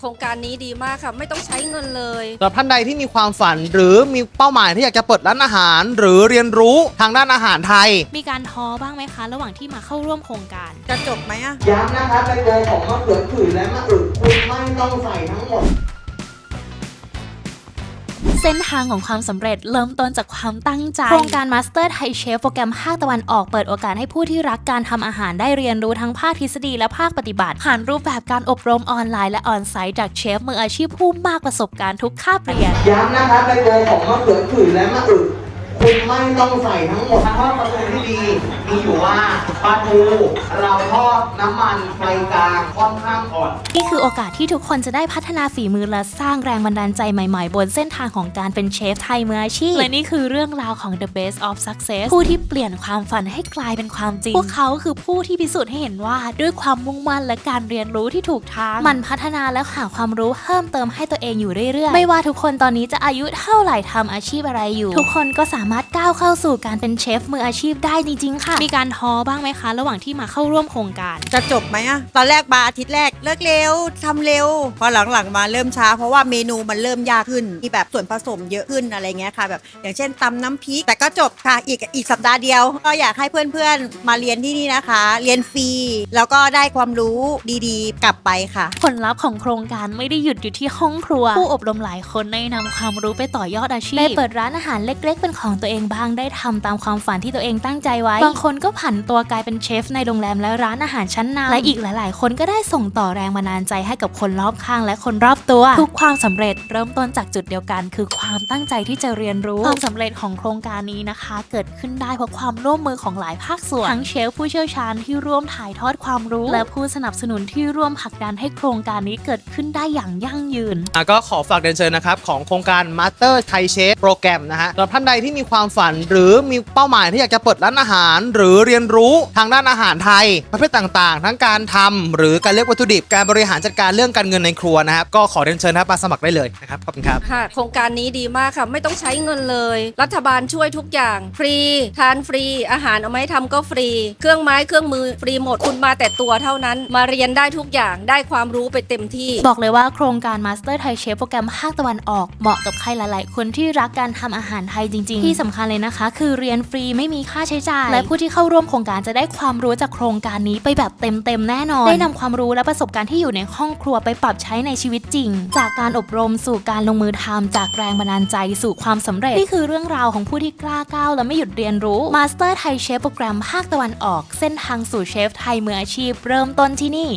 โครงการนี้ดีมากค่ะ ไม่ต้องใช้เงินเลย สำหรับท่านใดที่มีความฝันหรือมีเป้าหมายที่อยากจะเปิดร้านอาหาร หรือเรียนรู้ทางด้านอาหารไทย มีการท้อบ้างไหมคะ ระหว่างที่มาเข้าร่วมโครงการ จะจบไหมอะ ย้ำนะครับในตัวของมะเขือขื่นและมะอึกคุณไม่ต้องใส่ทั้งหมดเส้นทางของความสำเร็จเริ่มต้นจากความตั้งใจ โครงการ Master Thai Chef โปรแกรมภาคตะวันออกเปิดโอกาสให้ผู้ที่รักการทำอาหารได้เรียนรู้ทั้งภาคทฤษฎีและภาคปฏิบัติ ผ่านรูปแบบการอบรมออนไลน์และออนไซต์จากเชฟมืออาชีพผู้มากประสบการณ์ทุกคาบเรียน ย้ำนะครับในตัวของมะเขือขื่นและมะอึก คุณไม่ต้องใส่ทั้งหมดทอดปลาทูที่ดีมีอยู่ว่าปลาทูเราทอดน้ำมันไฟกลางค่อนข้างอ่อน นี่คือโอกาสที่ทุกคนจะได้พัฒนาฝีมือและสร้างแรงบันดาลใจใหม่ๆ บนเส้นทางของการเป็นเชฟไทยมืออาชีพ และนี่คือเรื่องราวของ The Best of Success ผู้ที่เปลี่ยนความฝันให้กลายเป็นความจริง พวกเขาคือผู้ที่พิสูจน์ให้เห็นว่า ด้วยความมุ่งมั่นและการเรียนรู้ที่ถูกทาง มันพัฒนาและหาความรู้เพิ่มเติมให้ตัวเองอยู่เรื่อยๆ ไม่ว่าทุกคนตอนนี้จะอายุเท่าไหร่ทำอาชีพอะไรอยู่ ทุกคนก็สามารถก้าวเข้าสู่การเป็นเชฟมืออาชีพได้จริงๆค่ะ มีการท้อบ้างไหมคะ ระหว่างที่มาเข้าร่วมโครงการ จะจบไหมอะตอนแรกมาอาทิตย์แรกเลิกเร็วทำเร็ว พอหลังๆมาเริ่มช้า เพราะว่าเมนูมันเริ่มยากขึ้นมีแบบส่วนผสมเยอะขึ้นอะไรเงี้ยค่ะ แบบอย่างเช่นตำน้ำพริก แต่ก็จบค่ะอีกอีกสัปดาห์เดียว ก็อยากให้เพื่อนๆมาเรียนที่นี่นะคะ เรียนฟรีแล้วก็ได้ความรู้ดีๆ กลับไปค่ะ ผลลัพธ์ของโครงการไม่ได้หยุดอยู่ที่ห้องครัว ผู้อบรมหลายคนได้นำความรู้ไปต่อยอดอาชีพได้เปิดร้านอาหารเล็ก ๆ เป็นของตัวเองบ้างได้ทำตามความฝันที่ตัวเองตั้งใจไว้ บางคนก็ผันตัวกลายเป็นเชฟในโรงแรมและร้านอาหารชั้นนำและอีกหลาย ๆ คนก็ได้ส่งต่อแรงบันดาลใจให้กับคนรอบข้างและคนรอบตัว ทุกความสำเร็จเริ่มต้นจากจุดเดียวกัน คือความตั้งใจที่จะเรียนรู้ความสำเร็จของโครงการนี้นะคะ เกิดขึ้นได้เพราะความร่วมมือของหลายภาคส่วนทั้งเชฟผู้เชี่ยวชาญที่ร่วมถ่ายทอดความรู้ และผู้สนับสนุนที่ร่วมผลักดันให้โครงการนี้เกิดขึ้นได้อย่างยั่งยืนอะก็ขอฝากเรียนเชิญนะครับของโครงการ Master Thai Chef โปรแกรมนะฮะสำหรับท่านใดที่มีความฝัน หรือมีเป้าหมายที่อยากจะเปิดร้านอาหาร หรือเรียนรู้ทางด้านอาหารไทย ประเภทต่างๆ ทั้งการทำหรือการเลือกวัตถุดิบการบริหารจัดการเรื่องการเงินในครัวนะครับก็ขอเรียนเชิญนะครับมาสมัครได้เลยนะครับขอบคุณครับค่ะโครงการนี้ดีมากค่ะไม่ต้องใช้เงินเลย รัฐบาลช่วยทุกอย่างฟรีทานฟรี อาหารเอามาให้ทำก็ฟรี เครื่องไม้เครื่องมือฟรีหมดคุณมาแต่ตัวเท่านั้นมาเรียนได้ทุกอย่างได้ความรู้ไปเต็มที่ บอกเลยว่าโครงการ Master Thai Chef โปรแกรมภาคตะวันออกเหมาะกับใครหลาย ๆ คนที่รักการทำอาหารไทยจริง ๆ ที่สำคัญเลยนะคะ คือเรียนฟรีไม่มีค่าใช้จ่าย และผู้ที่เข้าร่วมโครงการจะได้ความรู้จากโครงการนี้ไปแบบเต็มๆแน่นอน ได้นำความรู้และประสบการณ์ที่อยู่ในห้องครัวไปปรับใช้ในชีวิตจริง จากการอบรมสู่การลงมือทำจากแรงบันดาลใจสู่ความสำเร็จ นี่คือเรื่องราวของผู้ที่กล้าก้าวและไม่หยุดเรียนรู้ Master Thai Chef โปรแกรมภาคตะวันออก เส้นทางสู่เชฟไทยมืออาชีพ เริ่มต้นที่นี่